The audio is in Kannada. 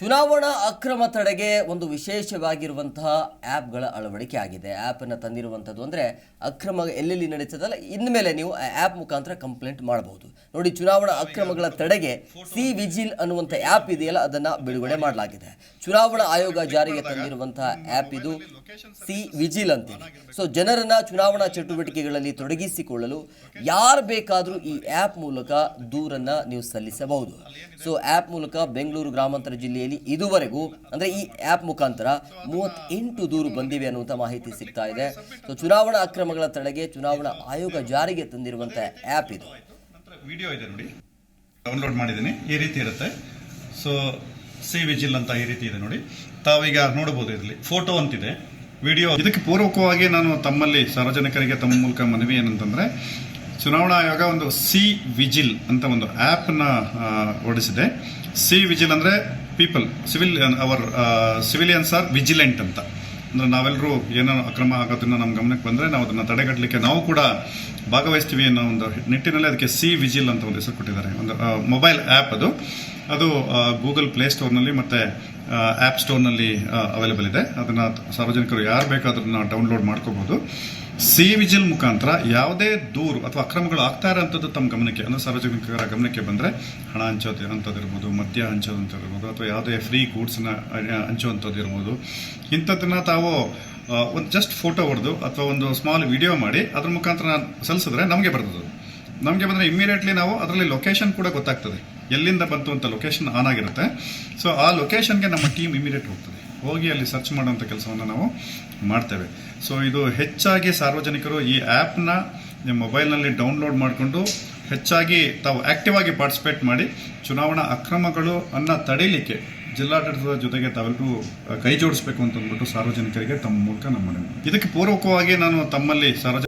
ಚುನಾವಣಾ ಅಕ್ರಮ ತಡೆಗೆ ಒಂದು ವಿಶೇಷವಾಗಿರುವಂತಹ ಆ್ಯಪ್ಗಳ ಅಳವಡಿಕೆ ಆಗಿದೆ. ಆ್ಯಪನ್ನು ತಂದಿರುವಂಥದ್ದು ಅಂದರೆ ಅಕ್ರಮ ಎಲ್ಲೆಲ್ಲಿ ನಡೀತದಲ್ಲ, ಇನ್ಮೇಲೆ ನೀವು ಆ ಆ್ಯಪ್ ಮುಖಾಂತರ ಕಂಪ್ಲೇಂಟ್ ಮಾಡಬಹುದು. ನೋಡಿ, ಚುನಾವಣಾ ಅಕ್ರಮಗಳ ತಡೆಗೆ ಸಿ ವಿಜಿಲ್ ಅನ್ನುವಂಥ ಆ್ಯಪ್ ಇದೆಯಲ್ಲ, ಅದನ್ನು ಬಿಡುಗಡೆ ಮಾಡಲಾಗಿದೆ. ಚುನಾವಣಾ ಆಯೋಗ ಜಾರಿಗೆ ತಂದಿರುವಂತಹ ಆ್ಯಪ್ ಇದು ಸಿ ವಿಜಿಲ್ ಅಂತೇಳಿ ಸೊ, ಜನರನ್ನು ಚುನಾವಣಾ ಚಟುವಟಿಕೆಗಳಲ್ಲಿ ತೊಡಗಿಸಿಕೊಳ್ಳಲು ಯಾರು ಬೇಕಾದರೂ ಈ ಆ್ಯಪ್ ಮೂಲಕ ದೂರನ್ನು ನೀವು ಸಲ್ಲಿಸಬಹುದು. ಸೊ ಆ್ಯಪ್ ಮೂಲಕ ಬೆಂಗಳೂರು ಗ್ರಾಮಾಂತರ ಜಿಲ್ಲೆಯಲ್ಲಿ ಇದುವರೆಗೂ, ಅಂದರೆ ಈ ಆ್ಯಪ್ ಮುಖಾಂತರ ಮೂವತ್ತೆಂಟು ದೂರು ಬಂದಿವೆ ಅನ್ನುವಂಥ ಮಾಹಿತಿ ಸಿಗ್ತಾ ಇದೆ. ಸೊ ಚುನಾವಣಾ ಅಕ್ರಮಗಳ ತಡೆಗೆ ಚುನಾವಣಾ ಆಯೋಗ ಜಾರಿಗೆ ತಂದಿರುವಂಥ ಆ್ಯಪ್ ಇದು. ವಿಡಿಯೋ ಇದೆ ನೋಡಿ. ಡೌನ್ಲೋಡ್ ಮಾಡಿದ್ದೀನಿ. ಈ ರೀತಿ ಇರುತ್ತೆ. ಸೊ ಸಿ ವಿಜಿಲ್ ಅಂತ ಈ ರೀತಿ ಇದೆ ನೋಡಿ. ತಾವೀಗ ನೋಡಬಹುದು ಇದರಲ್ಲಿ. ಫೋಟೋ ಅಂತಿದೆ. ವಿಡಿಯೋ. ಇದಕ್ಕೆ ಪೂರ್ವಕವಾಗಿ ನಾನು ತಮ್ಮಲ್ಲಿ, ಸಾರ್ವಜನಿಕರಿಗೆ, ತಮ್ಮ ಮೂಲಕ ಮನವಿ ಏನಂತಂದ್ರೆ, ಚುನಾವಣಾ ಆಯೋಗ ಒಂದು ಸಿ ವಿಜಿಲ್ ಅಂತ ಒಂದು ಆ್ಯಪ್ನ ಓಡಿಸಿದೆ ಸಿ ವಿಜಿಲ್ ಅಂದ್ರೆ people civil our civilians are vigilant ಅಂತ. ಅಂದ್ರೆ ನಾವೆಲ್ಲರೂ ಏನೋ ಅಕ್ರಮ ಆಗೋದನ್ನ ನಮ್ಮ ಗಮನಕ್ಕೆ ಬಂದ್ರೆ ನಾವು ಅದನ್ನ ತಡೆಗಟ್ಟಲಿಕ್ಕೆ ನಾವು ಕೂಡ ಭಾಗವಹಿಸ್ತೀವಿ ಅನ್ನೋ ಒಂದು ನಿಟ್ಟಿನಲ್ಲಿ ಅದಕ್ಕೆ ಸಿ ವಿಜಿಲ್ ಅಂತ ಒಂದು ಹೆಸರು ಕೊಟ್ಟಿದ್ದಾರೆ. ಒಂದು ಮೊಬೈಲ್ ಆ್ಯಪ್ ಅದು. ಅದು ಗೂಗಲ್ ಪ್ಲೇ ಸ್ಟೋರ್ನಲ್ಲಿ ಮತ್ತೆ ಆ್ಯಪ್ ಸ್ಟೋರ್ನಲ್ಲಿ ಅವೈಲೇಬಲ್ ಇದೆ. ಅದನ್ನು ಸಾರ್ವಜನಿಕರು ಯಾರು ಬೇಕಾದ್ರೂ ಡೌನ್ಲೋಡ್ ಮಾಡ್ಕೋಬಹುದು ಸಿ ವಿಜಿಲ್ ಮುಖಾಂತರ ಯಾವುದೇ ದೂರು ಅಥವಾ ಅಕ್ರಮಗಳು ಆಗ್ತಾ ಇರೋಂಥದ್ದು ತಮ್ಮ ಗಮನಕ್ಕೆ, ಅಂದರೆ ಸಾರ್ವಜನಿಕರ ಗಮನಕ್ಕೆ ಬಂದರೆ ಹಣ ಹಂಚೋದು ಅಂಥದ್ದು ಇರ್ಬೋದು, ಮದ್ಯ ಹಂಚೋದಂಥದ್ದು ಇರ್ಬೋದು, ಅಥವಾ ಯಾವುದೇ ಫ್ರೀ ಗೂಡ್ಸ್ನ ಹಂಚುವಂಥದ್ದು ಇರ್ಬೋದು. ಇಂಥದ್ದನ್ನ ತಾವು ಒಂದು ಜಸ್ಟ್ ಫೋಟೋ ಹೊಡೆದು ಅಥವಾ ಒಂದು ಸ್ಮಾಲ್ ವಿಡಿಯೋ ಮಾಡಿ, ಅದ್ರ ಮುಖಾಂತರ ಸಲ್ಲಿಸಿದ್ರೆ ನಮಗೆ ಬರ್ತದೆ. ನಮಗೆ ಬಂದರೆ ಇಮ್ಮಿಡಿಯೇಟ್ಲಿ ನಾವು ಅದರಲ್ಲಿ ಲೊಕೇಶನ್ ಕೂಡ ಗೊತ್ತಾಗ್ತದೆ. ಎಲ್ಲಿಂದ ಬಂತು ಅಂತ ಲೊಕೇಶನ್ ಆನ್ ಆಗಿರುತ್ತೆ. ಸೊ ಆ ಲೊಕೇಶನ್ಗೆ ನಮ್ಮ ಟೀಮ್ ಇಮಿಡಿಯೇಟ್ ಹೋಗ್ತದೆ. ಹೋಗಿ ಅಲ್ಲಿ ಸರ್ಚ್ ಮಾಡುವಂಥ ಕೆಲಸವನ್ನು ನಾವು ಮಾಡ್ತೇವೆ. ಸೊ ಇದು ಹೆಚ್ಚಾಗಿ ಸಾರ್ವಜನಿಕರು ಈ ಆ್ಯಪ್ನ ನಿಮ್ಮ ಮೊಬೈಲ್ನಲ್ಲಿ ಡೌನ್ಲೋಡ್ ಮಾಡಿಕೊಂಡು ಹೆಚ್ಚಾಗಿ ತಾವು ಆಕ್ಟಿವ್ ಆಗಿ ಪಾರ್ಟಿಸಿಪೇಟ್ ಮಾಡಿ ಚುನಾವಣಾ ಅಕ್ರಮಗಳು ಅನ್ನ ತಡೀಲಿಕ್ಕೆ ಜಿಲ್ಲಾಡಳಿತದ ಜೊತೆಗೆ ತಾವೆಲ್ಲರೂ ಕೈ ಜೋಡಿಸಬೇಕು ಅಂತ ಅಂದ್ಬಿಟ್ಟು ಸಾರ್ವಜನಿಕರಿಗೆ ತಮ್ಮ ಮೂಲಕ ನಮ್ಮ ಇದಕ್ಕೆ ಪೂರ್ವಕವಾಗಿ ನಾನು ತಮ್ಮಲ್ಲಿ ಸಾರ್ವಜನಿಕ